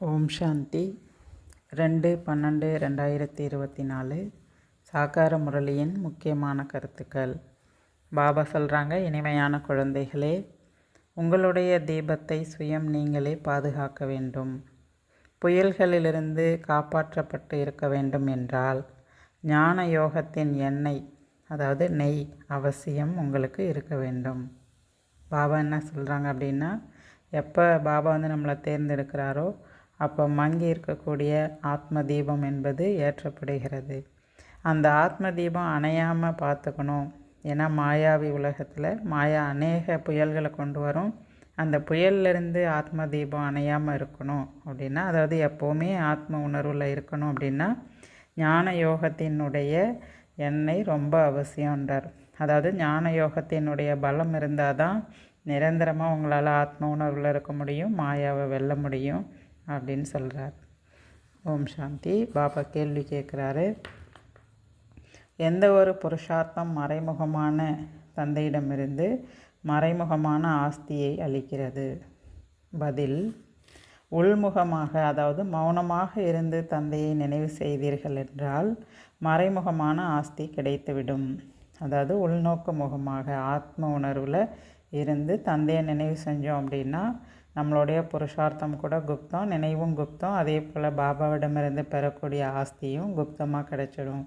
ஓம் சாந்தி. ரெண்டு பன்னெண்டு ரெண்டாயிரத்தி இருபத்தி நாலு சாக்கார முரளியின் முக்கியமான கருத்துக்கள். பாபா சொல்கிறாங்க இனிமையான குழந்தைகளே உங்களுடைய தீபத்தை சுயம் நீங்களே பாதுகாக்க வேண்டும். புயல்களிலிருந்து காப்பாற்றப்பட்டு இருக்க வேண்டும் என்றால் ஞான யோகத்தின் எண்ணெய் அதாவது நெய் அவசியம் உங்களுக்கு இருக்க வேண்டும். பாபா என்ன சொல்கிறாங்க அப்படின்னா எப்போ பாபா வந்து நம்மளை தேர்ந்தெடுக்கிறாரோ அப்போ மங்கி இருக்கக்கூடிய ஆத்ம தீபம் என்பது ஏற்றப்படுகிறது. அந்த ஆத்ம தீபம் அணையாமல் பார்த்துக்கணும். ஏன்னா மாயாவி உலகத்தில் மாயா அநேக புயல்களை கொண்டு வரும். அந்த புயல்லேருந்து ஆத்ம தீபம் அணையாமல் இருக்கணும் அப்படின்னா அதாவது எப்போவுமே ஆத்ம உணர்வில் இருக்கணும் அப்படின்னா ஞான யோகத்தினுடைய எண்ணெய் ரொம்ப அவசியம்ன்றார். அதாவது ஞான யோகத்தினுடைய பலம் இருந்தால் தான் நிரந்தரமாக உங்களால் ஆத்ம உணர்வில் இருக்க முடியும் மாயாவை வெல்ல முடியும். அப்படின்னு சொல்கிறார் ஓம் சாந்தி. பாபா கேள்வி கேட்குறாரு. எந்த ஒரு புருஷார்த்தம் மறைமுகமான தந்தையிடமிருந்து மறைமுகமான ஆஸ்தியை அளிக்கிறது? பதில் உள்முகமாக அதாவது மௌனமாக இருந்து தந்தையை நினைவு செய்தீர்கள் என்றால் மறைமுகமான ஆஸ்தி கிடைத்துவிடும். அதாவது உள்நோக்கு முகமாக ஆத்ம உணர்வில் இருந்து தந்தையை நினைவு செஞ்சோம் அப்படின்னா நம்மளுடைய புருஷார்த்தம் கூட குப்தம் நினைவும் குப்தம். அதே போல் பாபாவிடமிருந்து பெறக்கூடிய ஆஸ்தியும் குப்தமாக கிடைச்சிடும்.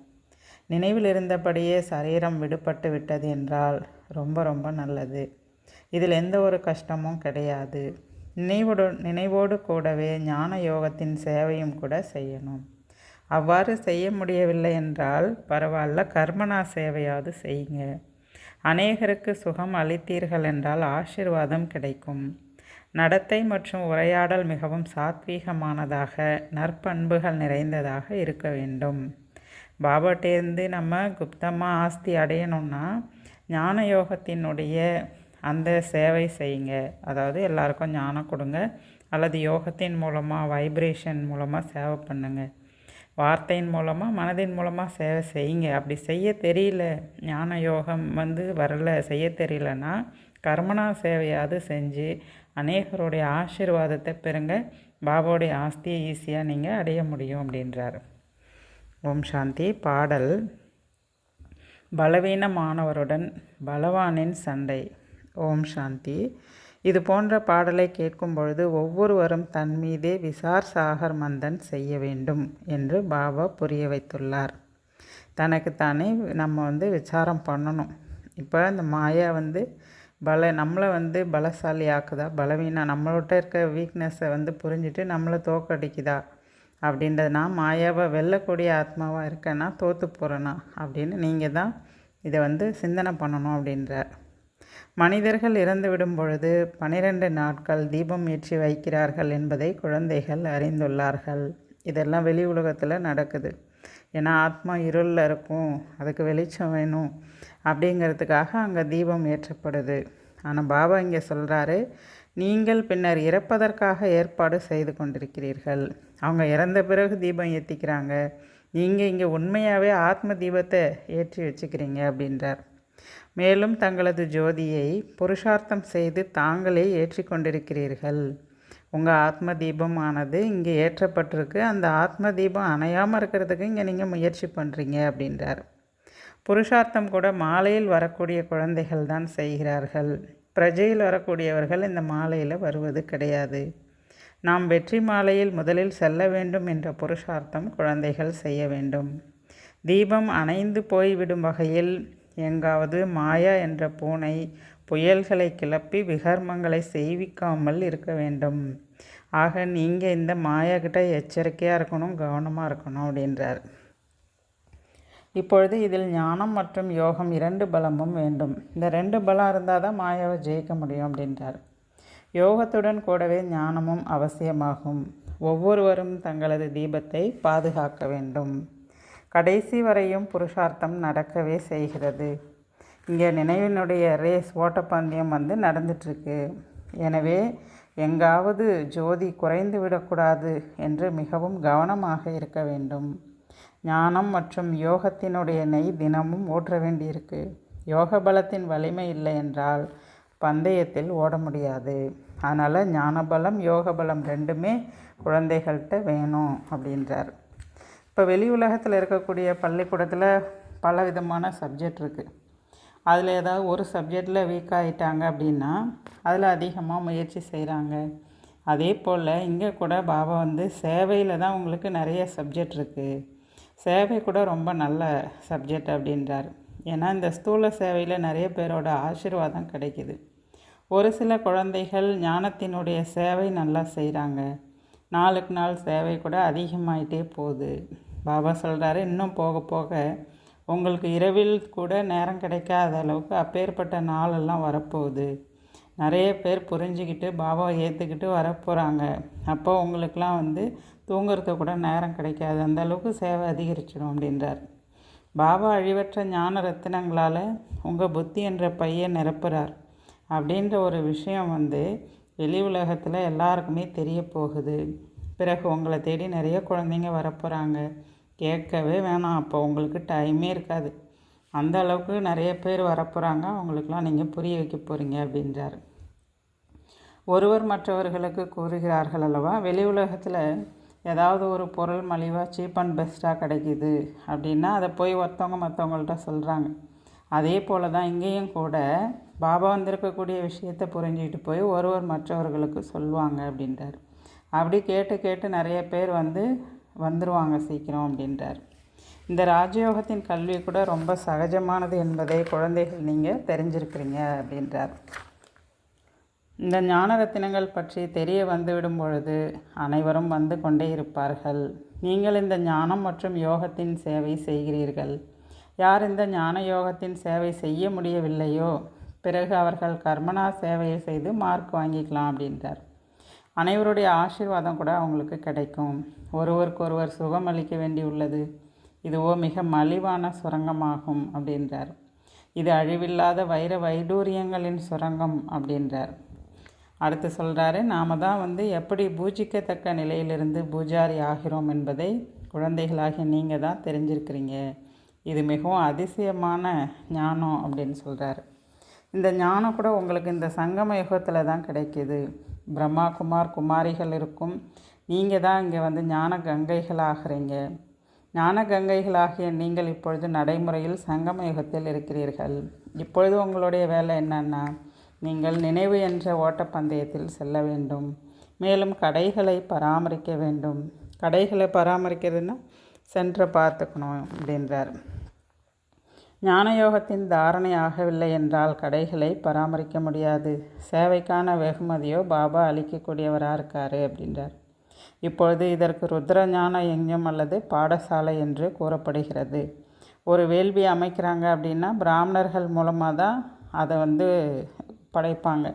நினைவில் இருந்தபடியே சரீரம் விடுபட்டு விட்டது என்றால் ரொம்ப ரொம்ப நல்லது. இதில் எந்த ஒரு கஷ்டமும் கிடையாது. நினைவோடு நினைவோடு கூடவே ஞான யோகத்தின் சேவையும் கூட செய்யணும். அவ்வாறு செய்ய முடியவில்லை என்றால் பரவாயில்ல கர்மனா சேவையாவது செய்யுங்க. அநேகருக்கு சுகம் அளித்தீர்கள் என்றால் ஆசிர்வாதம் கிடைக்கும். நடத்தை மற்றும் உரையாடல் மிகவும் சாத்வீகமானதாக நற்பண்புகள் நிறைந்ததாக இருக்க வேண்டும். பாபாட்டேருந்து நம்ம குப்தமாக ஆஸ்தி அடையணும்னா ஞான யோகத்தினுடைய அந்த சேவை செய்யுங்க. அதாவது எல்லாருக்கும் ஞானம் கொடுங்க. அல்லது யோகத்தின் மூலமாக வைப்ரேஷன் மூலமாக சேவை பண்ணுங்கள் வார்த்தையின் மூலமாக மனதின் மூலமாக சேவை செய்யுங்க. அப்படி செய்ய தெரியல ஞான யோகம் வந்து வரல செய்ய தெரியலன்னா கர்மனா சேவையாவது செஞ்சு அநேகருடைய ஆசீர்வாதத்தை பெறுங்க. பாபாவுடைய ஆஸ்தியை ஈஸியாக நீங்கள் அடைய முடியும் அப்படின்றார். ஓம் சாந்தி. பாடல் பலவீனமானவருடன் பலவானின் சண்டை. ஓம் சாந்தி. இது போன்ற பாடலை கேட்கும் பொழுது ஒவ்வொருவரும் தன் மீதே விசார் சாகர் மந்தன் செய்ய வேண்டும் என்று பாபா புரிய வைத்துள்ளார். தனக்கு தானே நம்ம வந்து விசாரம் பண்ணணும். இப்போ இந்த மாயா வந்து பல நம்மளை வந்து பலசாலி ஆக்குதா பலவீனம் நம்மள்கிட்ட இருக்க வீக்னஸை வந்து புரிஞ்சுட்டு நம்மளை தோக்கடிக்குதா? அப்படின்றது நான் மாயாவை வெல்லக்கூடிய ஆத்மாவாக இருக்கேன்னா தோற்று போகிறனா அப்படின்னு நீங்கள் தான் இதை வந்து சிந்தனை பண்ணணும் அப்படின்றார் மனிதர்கள் இறந்துவிடும் பொழுது பனிரெண்டு நாட்கள் தீபம் ஏற்றி வைக்கிறார்கள் என்பதை குழந்தைகள் அறிந்துள்ளார்கள். இதெல்லாம் வெளி உலகத்தில் நடக்குது. ஏன்னா ஆத்மா இருளில் இருக்கும். அதுக்கு வெளிச்சம் வேணும். அப்படிங்கிறதுக்காக அங்கே தீபம் ஏற்றப்படுது. ஆனால் பாபா இங்கே சொல்கிறாரு நீங்கள் பின்னர் இறப்பதற்காக ஏற்பாடு செய்து கொண்டிருக்கிறீர்கள். அவங்க இறந்த பிறகு தீபம் ஏற்றிக்கிறாங்க நீங்கள் இங்கே உண்மையாகவே ஆத்ம தீபத்தை ஏற்றி வச்சுக்கிறீங்க அப்படின்றார். மேலும் தங்களது ஜோதியை புருஷார்த்தம் செய்து தாங்களே ஏற்றி கொண்டிருக்கிறீர்கள். உங்கள் ஆத்ம தீபமானது இங்கே ஏற்றப்பட்டிருக்கு. அந்த ஆத்ம தீபம் அணையாமல் இருக்கிறதுக்கு இங்கே நீங்கள் முயற்சி பண்ணுறீங்க அப்படின்றார். புருஷார்த்தம் கூட மாலையில் வரக்கூடிய குழந்தைகள் தான் செய்கிறார்கள். பிரஜையில் வரக்கூடியவர்கள் இந்த மாலையில் வருவது கிடையாது. நாம் வெற்றி மாலையில் முதலில் செல்ல வேண்டும் என்ற புருஷார்த்தம் குழந்தைகள் செய்ய வேண்டும். தீபம் அணைந்து போய்விடும் வகையில் எங்காவது மாயா என்ற பூனை புயல்களை கிளப்பி விகர்மங்களை செய்விக்காமல் இருக்க வேண்டும். ஆக நீங்கள் இந்த மாயா கிட்ட எச்சரிக்கையாக இருக்கணும் கவனமாக இருக்கணும் அப்படின்றார். இப்பொழுது இதில் ஞானம் மற்றும் யோகம் இரண்டு பலமும் வேண்டும். இந்த ரெண்டு பலம் இருந்தால் தான் மாயாவை ஜெயிக்க முடியும் அப்படின்றார். யோகத்துடன் கூடவே ஞானமும் அவசியமாகும். ஒவ்வொருவரும் தங்களது தீபத்தை பாதுகாக்க வேண்டும். கடைசி வரையும் புருஷார்த்தம் நடக்கவே செய்கிறது. இங்கே நினைவினுடைய ரேஸ் ஓட்டப்பந்தயம் வந்து நடந்துட்டுருக்கு. எனவே எங்காவது ஜோதி குறைந்து விடக்கூடாது என்று மிகவும் கவனமாக இருக்க வேண்டும். ஞானம் மற்றும் யோகத்தினுடைய நெய் தினமும் ஊற்ற வேண்டியிருக்கு. யோக பலத்தின் வலிமை இல்லை என்றால் பந்தயத்தில் ஓட முடியாது. அதனால் ஞானபலம் யோக பலம் ரெண்டுமே குழந்தைகள்கிட்ட வேணும் அப்படின்றார். இப்போ வெளி உலகத்தில் இருக்கக்கூடிய பள்ளிக்கூடத்தில் பல விதமான சப்ஜெக்ட் இருக்குது அதில் ஏதாவது ஒரு சப்ஜெக்டில் வீக் ஆகிட்டாங்க அப்படின்னா அதில் அதிகமாக முயற்சி செய்கிறாங்க அதே போல் இங்கே கூட பாபா வந்து சேவையில் தான் உங்களுக்கு நிறைய சப்ஜெக்ட் இருக்குது சேவை கூட ரொம்ப நல்ல சப்ஜெக்ட் அப்படின்றார். ஏன்னா இந்த ஸ்தூல சேவையில் நிறைய பேரோட ஆசீர்வாதம் கிடைக்குது. ஒரு சில குழந்தைகள் ஞானத்தினுடைய சேவை நல்லா செய்கிறாங்க நாளுக்கு நாள் சேவை கூட அதிகமாயிட்டே போகுது. பாபா சொல்கிறாரு இன்னும் போக போக உங்களுக்கு இரவில் கூட நேரம் கிடைக்காத அளவுக்கு அப்பேற்பட்ட நாளெல்லாம் வரப்போகுது. நிறைய பேர் புரிஞ்சுக்கிட்டு பாபாவை ஏற்றுக்கிட்டு வரப்போகிறாங்க அப்போ உங்களுக்கெலாம் வந்து தூங்குறதுக்கு கூட நேரம் கிடைக்காது. அந்த அளவுக்கு சேவை அதிகரிச்சிடும் அப்படின்றார். பாபா அழிவற்ற ஞான ரத்தினங்களால் உங்கள் புத்தி என்ற பையை நிரப்புகிறார் அப்படின்ற ஒரு விஷயம் வந்து வெளி உலகத்தில் எல்லாருக்குமே தெரிய போகுது. பிறகு உங்களை தேடி நிறைய குழந்தைங்க வரப்போகிறாங்க கேட்கவே வேணாம். அப்போ உங்களுக்கு டைமே இருக்காது. அந்த அளவுக்கு நிறைய பேர் வரப்போகிறாங்க அவங்களுக்கெலாம் நீங்கள் புரிய வைக்க போகிறீங்க அப்படின்றார். ஒருவர் மற்றவர்களுக்கு கூறுகிறார்கள் அல்லவா? வெளி உலகத்தில் ஏதாவது ஒரு பொருள் மலிவாக சீப் அண்ட் பெஸ்ட்டாக கிடைக்கிது அப்படின்னா அதை போய் ஒருத்தவங்க மற்றவங்கள்ட்ட சொல்கிறாங்க அதே போல் தான் இங்கேயும் கூட பாபா வந்திருக்கக்கூடிய விஷயத்தை புரிஞ்சுக்கிட்டு போய் ஒருவர் மற்றவர்களுக்கு சொல்லுவாங்க அப்படின்றார். அப்படி கேட்டு கேட்டு நிறைய பேர் வந்து வந்துடுவாங்க சீக்கிரம் அப்படின்றார். இந்த ராஜயோகத்தின் கல்வி கூட ரொம்ப சகஜமானது என்பதை குழந்தைகள் நீங்கள் தெரிஞ்சிருக்கிறீங்க அப்படின்றார். இந்த ஞான ரத்தினங்கள் பற்றி தெரிய வந்துவிடும் பொழுது அனைவரும் வந்து கொண்டே இருப்பார்கள். நீங்கள் இந்த ஞானம் மற்றும் யோகத்தின் சேவை செய்கிறீர்கள். யார் இந்த ஞான யோகத்தின் சேவை செய்ய முடியவில்லையோ பிறகு அவர்கள் கர்மனா சேவையை செய்து மார்க் வாங்கிக்கலாம் அப்படின்றார். அனைவருடைய ஆசீர்வாதம் கூட அவங்களுக்கு கிடைக்கும். ஒருவருக்கொருவர் சுகம் அளிக்க வேண்டியுள்ளது இதுவோ மிக மலிவான சுரங்கமாகும் அப்படின்றார். இது அழிவில்லாத வைர வைடூரியங்களின் சுரங்கம் அப்படின்றார். அடுத்து சொல்கிறாரு நாம் தான் வந்து எப்படி பூஜிக்கத்தக்க நிலையிலிருந்து பூஜாரி ஆகிறோம் என்பதை குழந்தைகளாகிய நீங்கள் தான் தெரிஞ்சிருக்கிறீங்க. இது மிகவும் அதிசயமான ஞானம் அப்படின்னு சொல்கிறாரு இந்த ஞானம் கூட உங்களுக்கு இந்த சங்கம யுகத்தில் தான் கிடைக்கிது. பிரம்மா குமார் குமாரிகள் இருக்கும். நீங்கள் தான் இங்கே வந்து ஞான கங்கைகள் ஆகிறீங்க ஞான கங்கைகளாகிய நீங்கள் இப்பொழுது நடைமுறையில் சங்கம யுகத்தில் இருக்கிறீர்கள். இப்பொழுது உங்களுடைய வேலை என்னன்னா நீங்கள் நினைவு என்ற ஓட்டப்பந்தயத்தில் செல்ல வேண்டும். மேலும் கடைகளை பராமரிக்க வேண்டும். கடைகளை பராமரிக்கிறதுன்னா சென்றை பார்த்துக்கணும் அப்படின்றார். ஞானயோகத்தின் தாரணை ஆகவில்லை என்றால் கடைகளை பராமரிக்க முடியாது. சேவைக்கான வெகுமதியோ பாபா அளிக்கக்கூடியவராக இருக்கார் அப்படின்றார். இப்பொழுது இதற்கு ருத்ர ஞான யஞ்ஞம் அல்லது பாடசாலை என்று கூறப்படுகிறது. ஒரு வேள்வி அமைக்கிறாங்க அப்படின்னா பிராமணர்கள் மூலமாக தான் அதை வந்து படைப்பாங்க.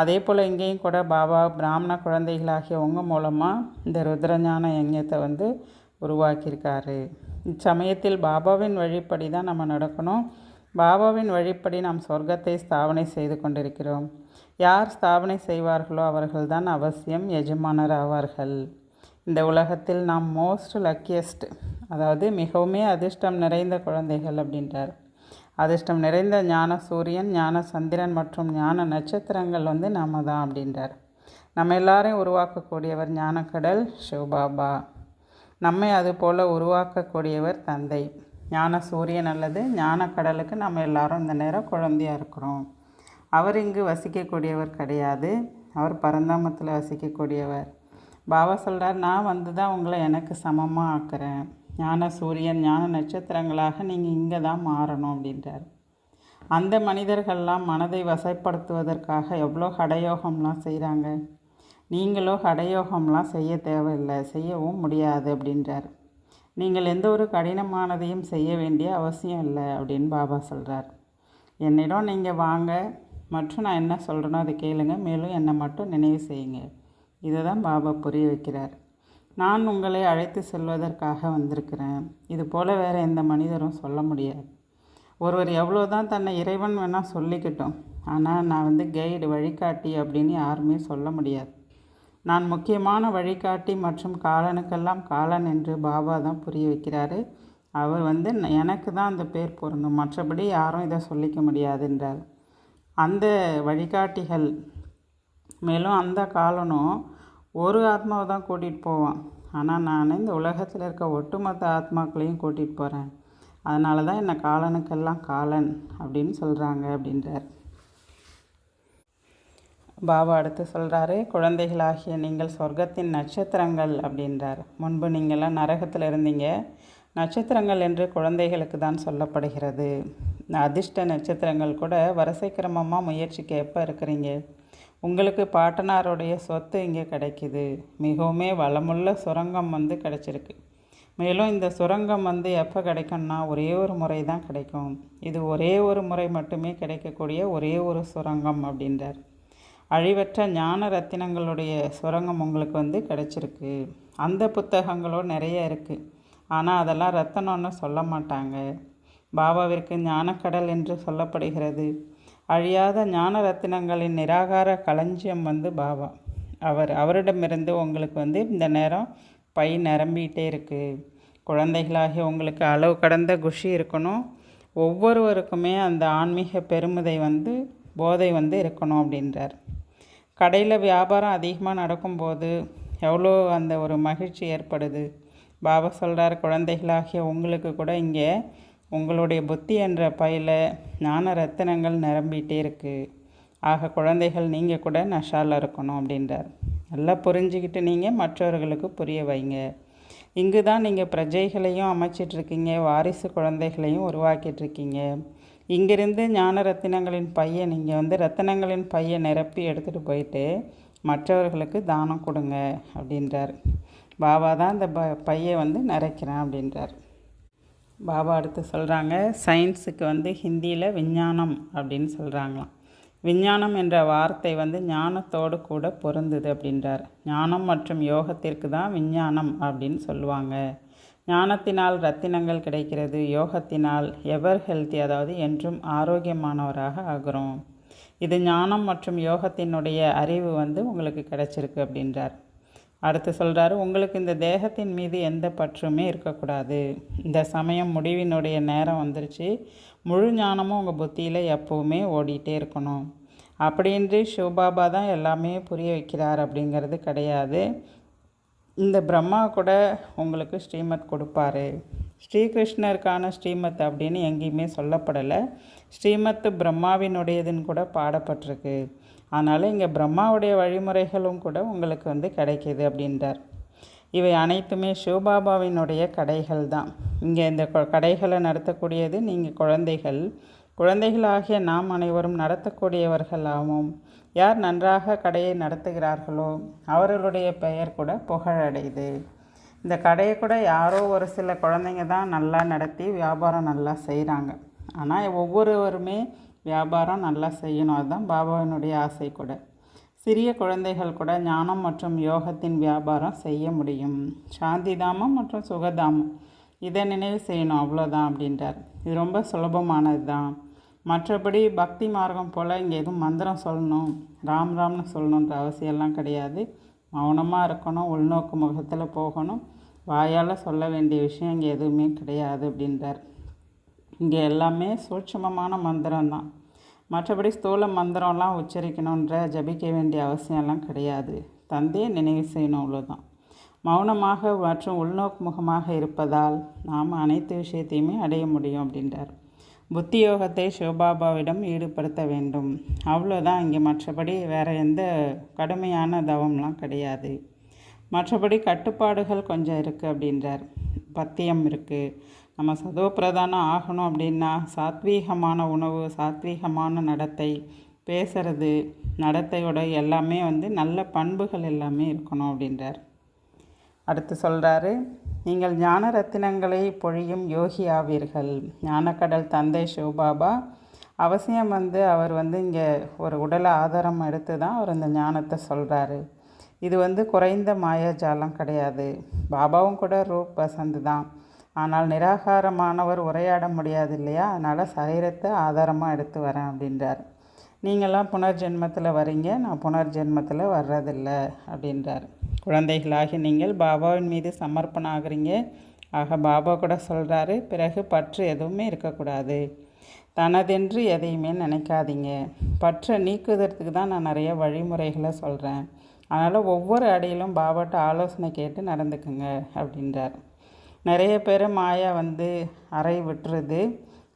அதே போல் இங்கேயும் கூட பாபா பிராமண குழந்தைகளாகிய உங்கள் மூலமாக இந்த ருத்ரஞான யஞ்ஞத்தை வந்து உருவாக்கியிருக்காரு. இச்சமயத்தில் பாபாவின் வழிப்படி தான் நம்ம நடக்கணும். பாபாவின் வழிப்படி நாம் சொர்க்கத்தை ஸ்தாபனை செய்து கொண்டிருக்கிறோம். யார் ஸ்தாபனை செய்வார்களோ அவர்கள்தான் அவசியம் எஜமானர் ஆவார்கள். இந்த உலகத்தில் நாம் மோஸ்ட் லக்கியஸ்ட் அதாவது மிகவுமே அதிர்ஷ்டம் நிறைந்த குழந்தைகள் அப்படின்றார். அதிர்ஷ்டம் நிறைந்த ஞான சூரியன் ஞான சந்திரன் மற்றும் ஞான நட்சத்திரங்கள் வந்து நாம தான் அப்படின்றார். நம்ம எல்லாரையும் உருவாக்கக்கூடியவர் ஞானக்கடல் சிவபாபா. நம்மை அதுபோல் உருவாக்கக்கூடியவர் தந்தை. ஞான சூரியன் அல்லது ஞானக்கடலுக்கு நம்ம எல்லாரும் இந்த நேரம் குழந்தையாக இருக்கிறோம். அவர் இங்கு வசிக்கக்கூடியவர் கிடையாது. அவர் பரந்தாமத்தில் வசிக்கக்கூடியவர். பாபா சொல்கிறார் நான் வந்து தான் உங்களை எனக்கு சமமாக ஆக்குறேன். ஞான சூரியன் ஞான நட்சத்திரங்களாக நீங்கள் இங்கே தான் மாறணும் அப்படின்றார். அந்த மனிதர்கள்லாம் மனதை வசைப்படுத்துவதற்காக எவ்வளோ ஹடயோகம்லாம் செய்கிறாங்க நீங்களோ ஹடயோகம்லாம் செய்ய தேவையில்லை செய்யவும் முடியாது அப்படின்றார். நீங்கள் எந்த ஒரு கடினமானதையும் செய்ய வேண்டிய அவசியம் இல்லை அப்படின்னு பாபா சொல்கிறார் என்னிடம் நீங்கள் வாங்க மற்றும் நான் என்ன சொல்கிறேனோ அதை கேளுங்க மேலும் என்னை மட்டும் நினைவு செய்யுங்க. இதை தான் பாபா புரிய வைக்கிறார். நான் உங்களை அழைத்து செல்வதற்காக வந்திருக்கிறேன். இது போல் வேறு எந்த மனிதரும் சொல்ல முடியாது. ஒருவர் எவ்வளோ தான் தன்னை இறைவன் வேணால் சொல்லிக்கிட்டோம். ஆனால் நான் வந்து கைடு வழிகாட்டி அப்படின்னு யாருமே சொல்ல முடியாது. நான் முக்கியமான வழிகாட்டி மற்றும் காலனுக்கெல்லாம் காலன் என்று பாபா தான் புரிய வைக்கிறாரு. அவர் வந்து எனக்கு தான் அந்த பேர் பொருந்தும். மற்றபடி யாரும் இதை சொல்லிக்க முடியாதுன்றார் அந்த வழிகாட்டிகள் மேலும் அந்த காலனும் ஒரு ஆத்மாவை தான் கூட்டிகிட்டு போவான். ஆனால் நான் இந்த உலகத்தில் இருக்க ஒட்டுமொத்த ஆத்மாக்களையும் கூட்டிகிட்டு போகிறேன் அதனால தான் என்னை காலனுக்கெல்லாம் காலன் அப்படின்னு சொல்கிறாங்க அப்படின்றார். பாபா அடுத்து சொல்கிறாரு குழந்தைகளாகிய நீங்கள் சொர்க்கத்தின் நட்சத்திரங்கள் அப்படின்றார். முன்பு நீங்கள்லாம் நரகத்தில் இருந்தீங்க. நட்சத்திரங்கள் என்று குழந்தைகளுக்கு தான் சொல்லப்படுகிறது. அதிர்ஷ்ட நட்சத்திரங்கள் கூட வரிசை கிரமமாக முயற்சிக்கு எப்போ இருக்கிறீங்க? உங்களுக்கு பாட்டனாருடைய சொத்து இங்கே கிடைக்குது. மிகவுமே வளமுள்ள சுரங்கம் வந்து கிடைச்சிருக்கு. மேலும் இந்த சுரங்கம் வந்து எப்போ கிடைக்கும்னா ஒரே ஒரு முறை தான் கிடைக்கும். இது ஒரே ஒரு முறை மட்டுமே கிடைக்கக்கூடிய ஒரே ஒரு சுரங்கம் அப்படின்றார். அழிவற்ற ஞான ரத்தினங்களுடைய சுரங்கம் உங்களுக்கு வந்து கிடைச்சிருக்கு. அந்த புத்தகங்களும் நிறைய இருக்குது ஆனால் அதெல்லாம் ரத்தனம்னு சொல்ல மாட்டாங்க. பாபாவிற்கு ஞானக்கடல் என்று சொல்லப்படுகிறது. அழியாத ஞான ரத்தினங்களின் நிராகார களஞ்சியம் வந்து பாபா. அவர் அவரிடமிருந்து உங்களுக்கு வந்து இந்த நேரம் பை நிரம்பிகிட்டே இருக்குது குழந்தைகளாகி உங்களுக்கு அளவு கடந்த குஷி இருக்கணும். ஒவ்வொருவருக்குமே அந்த ஆன்மீக பெருமிதை வந்து போதை வந்து இருக்கணும் அப்படின்றார். கடையில் வியாபாரம் அதிகமாக நடக்கும்போது எவ்வளோ அந்த ஒரு மகிழ்ச்சி ஏற்படுது. பாபா சொல்கிறார் குழந்தைகளாகிய உங்களுக்கு கூட இங்கே உங்களுடைய புத்தி என்ற பையில் ஞான ரத்தினங்கள் நிரம்பிகிட்டே இருக்குது ஆக குழந்தைகள் நீங்கள் கூட நஷாவில் இருக்கணும் அப்படின்றார். நல்லா புரிஞ்சுக்கிட்டு நீங்கள் மற்றவர்களுக்கு புரிய வைங்க. இங்கு தான் நீங்கள் பிரஜைகளையும் அமைச்சிட்ருக்கீங்க வாரிசு குழந்தைகளையும் உருவாக்கிட்டுருக்கீங்க இங்கிருந்து ஞான ரத்தினங்களின் பையை நீங்கள் வந்து ரத்தினங்களின் பையை நிரப்பி எடுத்துகிட்டு போயிட்டு மற்றவர்களுக்கு தானம் கொடுங்க அப்படின்றார். பாபா தான் இந்த ப பையை வந்து நிறைக்கிறேன் அப்படின்றார். பாபா அடுத்து சொல்கிறாங்க சயின்ஸுக்கு வந்து ஹிந்தியில் விஞ்ஞானம் அப்படின்னு சொல்கிறாங்களாம் விஞ்ஞானம் என்ற வார்த்தை வந்து ஞானத்தோடு கூட பொருந்துது அப்படின்றார். ஞானம் மற்றும் யோகத்திற்கு தான் விஞ்ஞானம் அப்படின்னு சொல்லுவாங்க. ஞானத்தினால் ரத்தினங்கள் கிடைக்கிறது யோகத்தினால் எவர் ஹெல்த்தி அதாவது என்றும் ஆரோக்கியமானவராக ஆகிறோம். இது ஞானம் மற்றும் யோகத்தினுடைய அறிவு வந்து உங்களுக்கு கிடைச்சிருக்கு அப்படின்றார். அடுத்து சொல்கிறாரு உங்களுக்கு இந்த தேகத்தின் மீது எந்த பற்றுமே இருக்கக்கூடாது. இந்த சமயம் முடிவினுடைய நேரம் வந்துருச்சு. முழு ஞானமும் உங்கள் புத்தியில் எப்போவுமே ஓடிட்டே இருக்கணும். அப்படின்றி சிவபாபா தான் எல்லாமே புரிய வைக்கிறார் அப்படிங்கிறது கிடையாது. இந்த பிரம்மா கூட உங்களுக்கு ஸ்ரீமத் கொடுப்பாரு. ஸ்ரீகிருஷ்ணருக்கான ஸ்ரீமத் அப்படின்னு எங்கேயுமே சொல்லப்படலை. ஸ்ரீமத் பிரம்மாவினுடையதுன்னு கூட பாடப்பட்டிருக்கு. அதனால் இங்கே பிரம்மாவுடைய வழிமுறைகளும் கூட உங்களுக்கு வந்து கிடைக்கிது அப்படின்றார். இவை அனைத்துமே சிவபாபாவினுடைய கடைகள் தான். இங்கே இந்த கடைகளை நடத்தக்கூடியது நீங்கள் குழந்தைகள். குழந்தைகளாகிய நாம் அனைவரும் நடத்தக்கூடியவர்களாகவும் யார் நன்றாக கடையை நடத்துகிறார்களோ அவர்களுடைய பெயர் கூட புகழடையுது இந்த கடையை கூட யாரோ ஒரு சில குழந்தைங்க தான் நல்லா நடத்தி வியாபாரம் நல்லா செய்கிறாங்க ஆனால் ஒவ்வொருவருமே வியாபாரம் நல்லா செய்யணும். அதுதான் பாபாவினுடைய ஆசை கூட. சிறிய குழந்தைகள் கூட ஞானம் மற்றும் யோகத்தின் வியாபாரம் செய்ய முடியும். சாந்திதாமம் மற்றும் சுகதாமம். இதை நினைவு செய்யணும். அவ்வளோதான் அப்படின்றார். இது ரொம்ப சுலபமானது தான் மற்றபடி பக்தி மார்க்கம் போல் இங்கே எதுவும் மந்திரம் சொல்லணும். ராம் ராம்னு சொல்லணுன்ற அவசியம்லாம் கிடையாது. மௌனமாக இருக்கணும். உள்நோக்கு முகத்தில் போகணும். வாயால் சொல்ல வேண்டிய விஷயம் இங்கே எதுவுமே கிடையாது அப்படின்றார். இங்கே எல்லாமே சூட்சமமான மந்திரம் தான் மற்றபடி ஸ்தூல மந்திரம்லாம் உச்சரிக்கணுன்ற ஜபிக்க வேண்டிய அவசியம்லாம் கிடையாது. தந்தையை நினைவு செய்யணும் அவ்வளோதான் மௌனமாக மற்றும் உள்நோக்கு முகமாக இருப்பதால் நாம் அனைத்து விஷயத்தையுமே அடைய முடியும் அப்படின்றார். புத்தி யோகத்தை சிவபாபாவிடம் ஈடுபடுத்த வேண்டும். அவ்வளோதான் இங்கே மற்றபடி வேறு எந்த கடுமையான தவம்லாம் கிடையாது. மற்றபடி கட்டுப்பாடுகள் கொஞ்சம் இருக்குது அப்படின்றார். பத்தியம் இருக்குது நம்ம சதோ பிரதானம் ஆகணும் அப்படின்னா சாத்வீகமான உணவு சாத்வீகமான நடத்தை பேசுறது நடத்தையோட எல்லாமே வந்து நல்ல பண்புகள் எல்லாமே இருக்கணும் அப்படின்றார். அடுத்து சொல்கிறாரு நீங்கள் ஞான ரத்தினங்களை பொழியும் யோகி ஆவீர்கள். ஞானக்கடல் தந்தை சிவபாபா அவசியம் வந்து அவர் வந்து இங்கே ஒரு உடலை ஆதாரம் எடுத்து தான் அவர் இந்த ஞானத்தை சொல்கிறாரு இது வந்து குறைந்த மாயாஜாலம் கிடையாது. பாபாவும் கூட ரூப் வசந்து தான். ஆனால் நிராகாரமானவர் உரையாட முடியாது இல்லையா அதனால் சரீரத்தை ஆதாரமாக எடுத்து வரேன் அப்படின்றார். நீங்களாம் புனர்ஜென்மத்தில் வரீங்க நான் புனர்ஜென்மத்தில் வர்றதில்லை அப்படின்றார். குழந்தைகளாகி நீங்கள் பாபாவின் மீது சமர்ப்பணம் ஆகுறீங்க ஆக பாபா கூட சொல்கிறாரு பிறகு பற்று எதுவுமே இருக்கக்கூடாது. தனதென்று எதையுமே நினைக்காதீங்க. பற்றை நீக்குவதற்கு தான் நான் நிறைய வழிமுறைகளை சொல்கிறேன் அதனால் ஒவ்வொரு அடியிலும் பாபாட்ட ஆலோசனை கேட்டு நடந்துக்குங்க அப்படின்றார். நிறைய பேர் மாயா வந்து அறை விட்டுருது.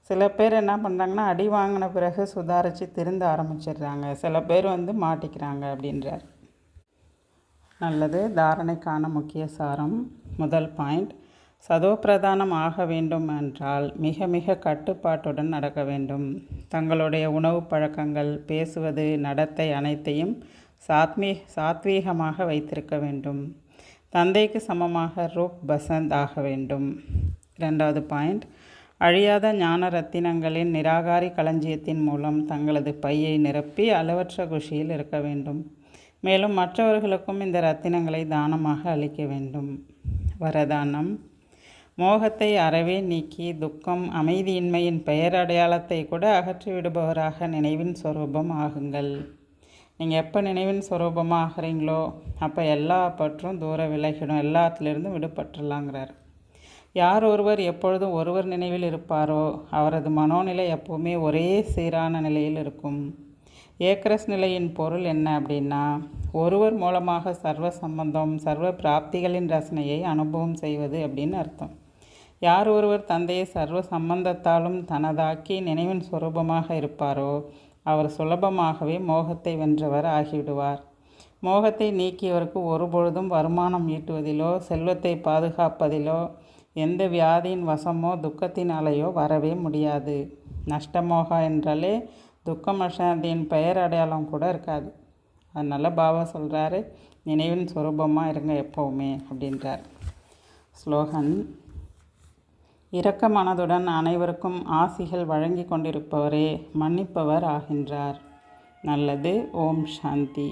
சில பேர் என்ன பண்ணுறாங்கன்னா அடி வாங்கின பிறகு சுதாரித்து திருந்த ஆரம்பிச்சிடுறாங்க. சில பேர் வந்து மாட்டிக்கிறாங்க அப்படின்றார். நல்லது. தாரணைக்கான முக்கிய சாரம் முதல் பாயிண்ட் சதோப்பிரதானம் ஆக வேண்டும் என்றால் மிக மிக கட்டுப்பாட்டுடன் நடக்க வேண்டும். தங்களுடைய உணவு பழக்கங்கள் பேசுவது நடத்தை அனைத்தையும் சாத்மீ சாத்வீகமாக வைத்திருக்க வேண்டும். தந்தைக்கு சமமாக ரூப் பசந்த் ஆக வேண்டும். இரண்டாவது பாயிண்ட். அழியாத ஞான ரத்தினங்களின் நிராகாரி களஞ்சியத்தின் மூலம் தங்களது பையை நிரப்பி அளவற்ற குஷியில் இருக்க வேண்டும். மேலும் மற்றவர்களுக்கும் இந்த ரத்தினங்களை தானமாக அளிக்க வேண்டும். வரதானம். மோகத்தை அறவே நீக்கி துக்கம் அமைதியின்மையின் பெயர் அடையாளத்தை கூட அகற்றிவிடுபவராக நினைவின் சொரூபம் ஆகுங்கள். நீங்கள் எப்போ நினைவின் சுரூபமாக ஆகிறீங்களோ அப்போ எல்லா பற்றும் தூர விலகிடும். எல்லாத்துலேருந்தும் விடுபட்டுலாங்கிறார். யார் ஒருவர் எப்பொழுதும் ஒருவர் நினைவில் இருப்பாரோ அவரது மனோநிலை எப்போவுமே ஒரே சீரான நிலையில் இருக்கும். ஏக்ரஸ் நிலையின் பொருள் என்ன அப்படின்னா ஒருவர் மூலமாக சர்வ சம்பந்தம் சர்வ பிராப்திகளின் ரசனையை அனுபவம் செய்வது அப்படின்னு அர்த்தம். யார் ஒருவர் தந்தையை சர்வ சம்பந்தத்தாலும் தனதாக்கி நினைவின் சுரூபமாக இருப்பாரோ அவர் சுலபமாகவே மோகத்தை வென்றவர் ஆகிவிடுவார். மோகத்தை நீக்கியவருக்கு ஒருபொழுதும் வருமானம் ஈட்டுவதிலோ செல்வத்தை பாதுகாப்பதிலோ எந்த வியாதியின் வசமோ துக்கத்தின் அலையோ வரவே முடியாது. நஷ்டமோகா என்றாலே துக்கம் அசாந்தியின் பெயர் அடையாளம் கூட இருக்காது. அதனால் பாபா சொல்கிறாரு நினைவின் சுரூபமாக இருங்க எப்போவுமே அப்படின்றார். ஸ்லோகன் இரக்கமானதுடன் அனைவருக்கும் ஆசிகள் வழங்கி கொண்டிருப்பவரே மன்னிப்பவர் ஆகின்றார். நல்லது ஓம் சாந்தி.